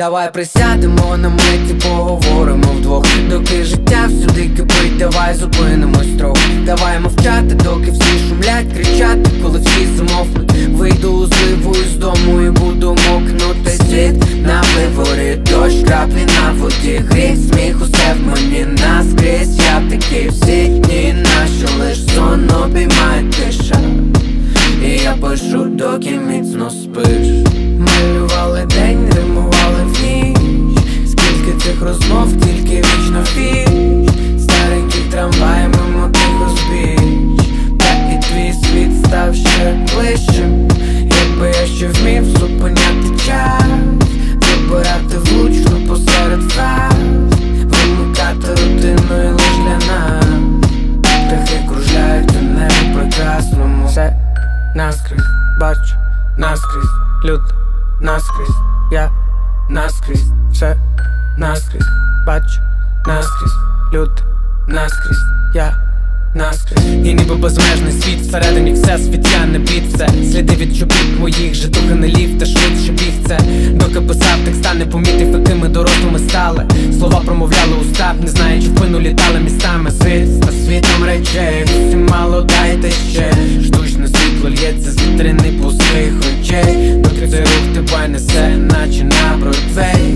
Давай присядемо на миті, поговоримо вдвох. Доки життя всюди кипить, давай зупинимось трохи Давай мовчати, доки всі шумлять, кричати, коли всі замовкнуть. Вийду з ливою з дому і буду мокнути світ на виворі, дощ, краплі на воді, гріх, сміх, усе в мені наскрізь. Я такий всі дні наші лиш сон обіймає тиша. І я пишу, доки міцно спиш. Малювали день, римували все наскрізь, бачу, наскрізь, люд, наскрізь, я наскрізь, все наскрізь, бачу, наскрізь, люд, наскрізь, я. Наскрізь. І ніби безмежний світ. Всередині все свіття не бід, все сліди від чобіт моїх же духи не лів та швидше біг це. Доки писав, текста не помітив, якими дорослими стали. Слова промовляли устав, не знаючи, впину літали містами. Світ та світом речей. пустих очей, Внутрі цей рух тебе несе, наче на Бродвей